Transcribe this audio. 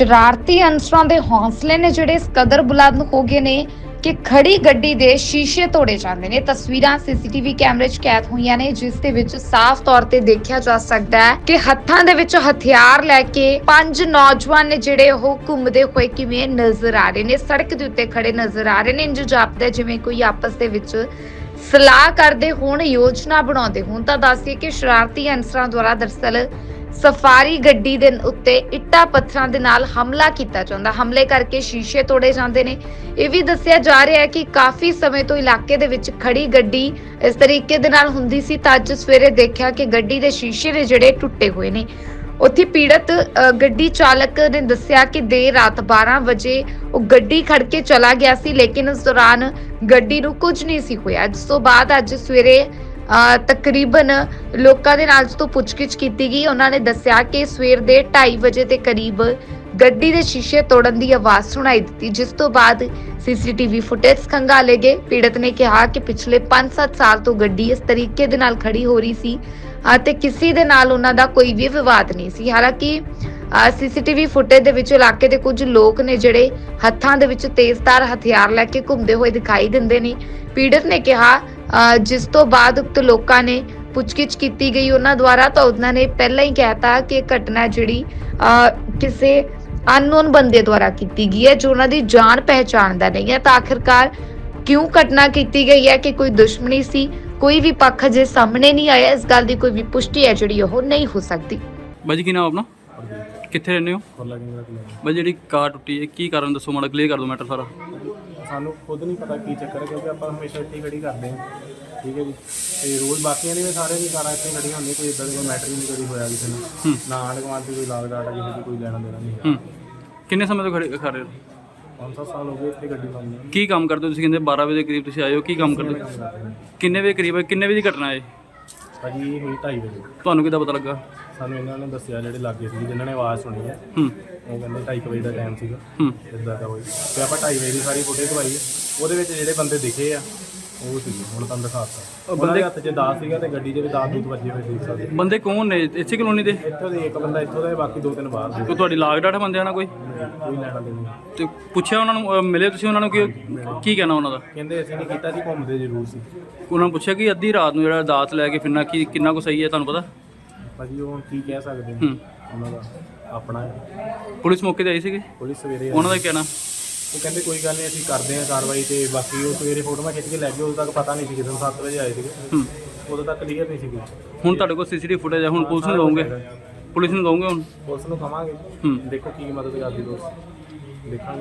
ਸ਼ਰਾਰਤੀ ਅਨਸਰਾਂ ਦੇ ਹੌਸਲੇ ਨੇ ਜਿਹੜੇ ਇਸ ਕਦਰ ਬੁਲੰਦ ਹੋ ਗਏ ਨੇ ਕਿ ਖੜੀ ਗੱਡੀ ਦੇ ਸ਼ੀਸ਼ੇ ਤੋੜੇ ਜਾਂਦੇ ਨੇ। ਤਸਵੀਰਾਂ ਸੀਸੀਟੀਵੀ ਕੈਮਰੇ 'ਚ ਕੈਦ ਹੋਈਆਂ ਨੇ, ਜਿਸ ਦੇ ਵਿੱਚ ਸਾਫ਼ ਤੌਰ ਤੇ ਦੇਖਿਆ ਜਾ ਸਕਦਾ ਹੈ ਕਿ ਹੱਥਾਂ ਦੇ ਵਿੱਚ ਹਥਿਆਰ ਲੈ ਕੇ ਪੰਜ ਨੌਜਵਾਨ ਨੇ ਜਿਹੜੇ ਉਹ ਘੁੰਮਦੇ ਹੋਏ ਕਿਵੇਂ ਨਜ਼ਰ ਆ ਰਹੇ ਨੇ। ਸੜਕ ਦੇ ਉੱਤੇ ਖੜੇ ਨਜ਼ਰ ਆ ਰਹੇ ਨੇ। ਇੰਜ ਜਾਪਦਾ ਜਿਵੇਂ ਕੋਈ ਆਪਸ ਦੇ ਵਿੱਚ ਸਲਾਹ ਕਰਦੇ ਹੋਣ, ਯੋਜਨਾ ਬਣਾਉਂਦੇ ਹੋਣ। ਤਾਂ ਦੱਸਦੀ ਕਿ ਸ਼ਰਾਰਤੀ ਅਨਸਰਾਂ ਦੁਆਰਾ ਦਰਸਲ ਸਫਾਰੀ ਗੱਡੀ ਦੇ ਉੱਤੇ ਇੱਟਾਂ ਪੱਥਰਾਂ ਦੇ ਨਾਲ ਹਮਲਾ ਕੀਤਾ ਜਾਂਦਾ। ਹਮਲੇ ਕਰਕੇ ਸ਼ੀਸ਼ੇ ਤੋੜੇ ਜਾਂਦੇ ਨੇ। ਇਹ ਵੀ ਦੱਸਿਆ ਜਾ ਰਿਹਾ ਹੈ ਕਿ ਕਾਫੀ ਸਮੇਂ ਤੋਂ ਇਲਾਕੇ ਦੇ ਵਿੱਚ ਖੜੀ ਗੱਡੀ ਇਸ ਤਰੀਕੇ ਦੇ ਨਾਲ ਹੁੰਦੀ ਸੀ ਤਾਂ ਅੱਜ ਸਵੇਰੇ ਦੇਖਿਆ ਕਿ ਗੱਡੀ ਦੇ ਸ਼ੀਸ਼ੇ ਨੇ ਜਿਹੜੇ ਟੁੱਟੇ ਹੋਏ ਨੇ। ਉੱਥੇ ਪੀੜਤ ਗੱਡੀ ਚਾਲਕ ਨੇ ਦੱਸਿਆ ਕਿ ਦੇਰ ਰਾਤ 12 ਵਜੇ ਉਹ ਗੱਡੀ ਖੜ ਕੇ ਚਲਾ ਗਿਆ ਸੀ, ਲੇਕਿਨ ਉਸ ਦੌਰਾਨ ਗੱਡੀ ਨੂੰ ਕੁਝ ਨਹੀਂ ਸੀ ਹੋਇਆ। ਜਿਸ ਤੋਂ ਬਾਅਦ ਅੱਜ ਸਵੇਰੇ ਤਕਰੀਬਨ ਲੋਕਾਂ ਦੇ ਨਾਲ ਜਦੋਂ ਪੁੱਛਗਿੱਛ ਕੀਤੀ ਗਈ। ਉਹਨਾਂ ਨੇ ਦੱਸਿਆ ਕਿ ਸਵੇਰ ਦੇ 2:30 ਵਜੇ ਦੇ ਕਰੀਬ ਗੱਡੀ ਦੇ ਸ਼ੀਸ਼ੇ ਤੋੜਨ ਦੀ ਆਵਾਜ਼ ਸੁਣਾਈ ਦਿੱਤੀ, ਜਿਸ ਤੋਂ ਬਾਅਦ ਸੀਸੀਟੀਵੀ ਫੁਟੇਜ ਖੰਗਾਲੇ ਗਏ। ਪੀੜਤ ਨੇ ਕਿਹਾ ਕਿ ਪਿਛਲੇ 5-7 ਸਾਲ ਤੋਂ ਗੱਡੀ ਇਸ ਤਰੀਕੇ ਦੇ ਨਾਲ ਖੜੀ ਹੋ ਰਹੀ ਸੀ ਅਤੇ ਕਿਸੇ ਦੇ ਨਾਲ ਉਹਨਾਂ ਦਾ ਕੋਈ ਵੀ ਵਿਵਾਦ ਨਹੀਂ ਸੀ। ਹਾਲਾਂਕਿ ਸੀਸੀਟੀਵੀ ਫੁਟੇਜ ਦੇ ਵਿੱਚ ਇਲਾਕੇ ਦੇ ਕੁਝ ਲੋਕ ਨੇ ਜਿਹੜੇ ਹੱਥਾਂ ਦੇ ਵਿੱਚ ਤੇਜ਼ਧਾਰ ਹਥਿਆਰ ਲੈ ਕੇ ਘੁੰਮਦੇ ਹੋਏ ਦਿਖਾਈ ਦਿੰਦੇ ਨੇ। ਪੀੜਤ ਨੇ ਕਿਹਾ ਜਿਸ ਤੋਂ ਬਾਅਦ ਉਕਤ ਲੋਕਾਂ ਨੇ ਪੁੱਛਗਿੱਛ ਕੀਤੀ ਗਈ ਉਹਨਾਂ ਦੁਆਰਾ ਤਾਂ ਉਹਨਾਂ ਨੇ ਪਹਿਲਾਂ ਹੀ ਕਹਿਤਾ ਕਿ ਇਹ ਘਟਨਾ ਜਿਹੜੀ ਕਿਸੇ ਅਨਨੋਨ ਬੰਦੇ ਦੁਆਰਾ ਕੀਤੀ ਗਈ ਹੈ ਜੋ ਉਹਨਾਂ ਦੀ ਜਾਣ ਪਹਿਚਾਣ ਦਾ ਨਹੀਂ ਹੈ। ਤਾਂ ਆਖਿਰਕਾਰ ਕਿਉਂ ਘਟਨਾ ਕੀਤੀ ਗਈ ਹੈ ਕਿ ਕੋਈ ਦੁਸ਼ਮਣੀ ਸੀ? ਕੋਈ ਵੀ ਪੱਖ ਜੇ ਸਾਹਮਣੇ ਨਹੀਂ ਆਇਆ। ਇਸ ਗੱਲ ਦੀ ਕੋਈ ਵੀ ਪੁਸ਼ਟੀ ਹੈ ਜਿਹੜੀ ਉਹ ਨਹੀਂ ਹੋ ਸਕਦੀ। ਬਾਈ ਜੀ ਕੀ ਨਾਮ ਆਪਣਾ? ਕਿੱਥੇ ਰਹਿੰਦੇ ਹੋ? ਬਾਈ ਜਿਹੜੀ ਕਾਰ ਟੁੱਟੀ ਹੈ ਕੀ ਕਾਰਨ ਦੱਸੋ? ਮਾੜਾ ਕਲੀਅਰ ਕਰ ਦਿਓ ਮੈਟਰ ਸਾਰਾ। ਸਾਨੂੰ ਖੁਦ ਨਹੀਂ ਪਤਾ ਕੀ ਚੱਕਰ ਹੈ ਕਿਉਂਕਿ ਆਪਾਂ ਹਮੇਸ਼ਾ ਇੱਥੇ ਹੀ ਖੜੀ ਕਰਦੇ ਹਾਂ। ਠੀਕ ਹੈ ਜੀ। ਤੇ ਰੋਜ਼ ਬਾਕੀਆਂ ਦੀ ਵੀ ਸਾਰੇ ਦੀ ਕਾਰਾਂ ਇੱਥੇ ਖੜੀਆਂ ਹੁੰਦੀਆਂ ਕੋਈ ਇਦਾਂ ਦਾ ਕੋਈ ਮੈਟਰ ਹੀ ਨਹੀਂ ਕਦੀ ਹੋਇਆ ਕਿਸੇ ਨੂੰ। ਹੂੰ। ਨਾ ਆਂਢ ਗੁਆਂਢ ਦੀ ਕੋਈ ਲਾਗ ਡਾਟ ਕਿਸੇ ਦੀ ਕੋਈ ਲੈਣਾ ਦੇਣਾ ਨਹੀਂ ਹੈ। ਹੂੰ ਕਿੰਨੇ ਸਮੇਂ ਤੋਂ ਖੜੇ ਖੜੇ ਹੋ? ਪੰਜ ਸੱਤ ਸਾਲ ਹੋ ਗਏ ਇੱਥੇ ਗੱਡੀ ਲਾਉਂਦੇ ਕੀ ਕੰਮ ਕਰਦੇ ਹੋ ਤੁਸੀਂ? ਕਹਿੰਦੇ 12 ਵਜੇ ਦੇ ਕਰੀਬ ਤੁਸੀਂ ਆਏ ਹੋ ਕੀ ਕੰਮ ਕਰਦੇ ਹੋ? ਕਿੰਨੇ ਵਜੇ ਕਰੀਬ ਹੈ ਕਿੰਨੇ ਵਜੇ ਦੀ ਘਟਨਾ ਹੈ ਭਾਜੀ ਇਹ ਹੋਈ 2:30 ਵਜੇ। ਤੁਹਾਨੂੰ ਕਿੱਦਾਂ ਪਤਾ ਲੱਗਾ? ਸਾਨੂੰ ਇਹਨਾਂ ਨੇ ਦੱਸਿਆ ਜਿਹੜੇ ਲਾਗੇ ਸੀ ਜਿਨ੍ਹਾਂ ਨੇ ਆਵਾਜ਼ ਸੁਣੀ ਹੈ। ਹੂੰ। ਉਹ ਕਹਿੰਦੇ 2:30 ਵਜੇ ਦਾ ਟਾਈਮ ਸੀਗਾ। ਹੂੰ। ਇਦਾਂ ਦਾ ਹੋਈ ਤੇ ਆਪਾਂ 2:30 ਵਜੇ ਦੀ ਸਾਰੀ ਫੁਟੇਜ ਪਾਈ ਉਹਦੇ ਵਿੱਚ ਜਿਹੜੇ ਬੰਦੇ ਦਿਖੇ ਆ ਉਹ ਸੀ ਹੁਣ ਤੁਹਾਨੂੰ ਦਿਖਾਤਾ ਉਹਨਾਂ ਦੇ ਹੱਥ 'ਚ ਦਾਸ ਸੀਗਾ ਤੇ ਗੱਡੀ 'ਚ ਵੀ ਦਾਸ ਦੂਤ ਵੱਜੇ ਹੋਏ ਦੇਖ ਸਕਦੇ ਬੰਦੇ ਕੌਣ ਨੇ? ਇਸੇ ਕਲੋਨੀ ਦੇ? ਇੱਥੋਂ ਦੇ ਇੱਕ ਬੰਦਾ ਇੱਥੋਂ ਦਾ ਹੈ, ਬਾਕੀ ਦੋ ਤਿੰਨ ਬਾਹਰ ਦੇ। ਕੋਈ ਤੁਹਾਡੀ ਲਾਗ ਡਾਟਾ ਬੰਦਿਆਂ ਨਾਲ ਕੋਈ? ਕੋਈ ਲੈਣਾ ਦੇਣਾ ਨਹੀਂ। ਤੇ ਪੁੱਛਿਆ ਉਹਨਾਂ ਨੂੰ ਅਹ ਮਿਲੇ ਤੁਸੀਂ ਉਹਨਾਂ ਨੂੰ ਕੀ ਕੀ ਕਹਿਣਾ ਉਹਨਾਂ ਦਾ? ਕਹਿੰਦੇ ਅਸੀਂ ਨਹੀਂ ਕੀਤਾ ਜੀ ਘੁੰਮਦੇ ਜ਼ਰੂਰ ਸੀ। ਉਹਨਾਂ ਨੂੰ ਪੁੱਛਿਆ ਕਿ ਅੱਧੀ ਰਾਤ ਨੂੰ ਜਿਹੜਾ ਦਾਤ ਲੈ ਕੇ ਫਿਰਨਾ ਕੀ ਕਿੰਨਾ ਕੁ ਸਹੀ ਹੈ ਤੁਹਾਨੂੰ ਪਤਾ? ਭਾਜੀ ਉਹ ਹੁਣ ਕੀ ਕਹਿ ਸਕਦੇ ਹੂੰ। ਨੇ ਉਹਨਾਂ ਦਾ ਆਪਣਾ ਹੈ। ਪੁਲਿਸ ਮੌਕੇ ਤੇ ਆਈ ਸੀਗੀ? ਪੁਲਿਸ ਸਵੇਰੇ ਆਈ। ਉਹਨਾਂ ਦਾ ਕੀ ਕਹਿਣਾ? ਉਹ ਕਹਿੰਦੇ ਕੋਈ ਗੱਲ ਨਹੀਂ ਅਸੀਂ ਕਰਦੇ ਹਾਂ ਕਾਰਵਾਈ ਤੇ ਬਾਕੀ ਉਹ ਸਵੇਰੇ ਫੋਟੋਆਂ ਖਿੱਚ ਕੇ ਲੈ ਗਏ ਉਦੋਂ ਤੱਕ ਪਤਾ ਨਹੀਂ ਸੀ ਕਿਦੋਂ 7 ਵਜੇ ਆਏ ਸੀਗੇ। ਹੂੰ। ਉਦੋਂ ਤੱਕ ਕਲੀਅਰ ਨਹੀਂ ਸੀ ਕੁਝ ਹੁਣ ਤੁਹਾਡੇ ਕੋਲ ਸੀਸੀਟੀਵੀ ਫੁਟੇਜ ਹੈ ਹੁਣ ਪੁਲਿਸ ਨੂੰ ਦਵੋਗੇ ਪੁਲਿਸ ਨੂੰ ਦਵੋਗੇ ਹੁਣ? ਪੁਲਿਸ ਨੂੰ ਕਵਾਂਗੇ ਹੂੰ। ਦੇਖੋ ਕੀ ਮਦਦ ਕਰਦੀ ਦੋਸਤ ਦੇਖਾਂਗੇ।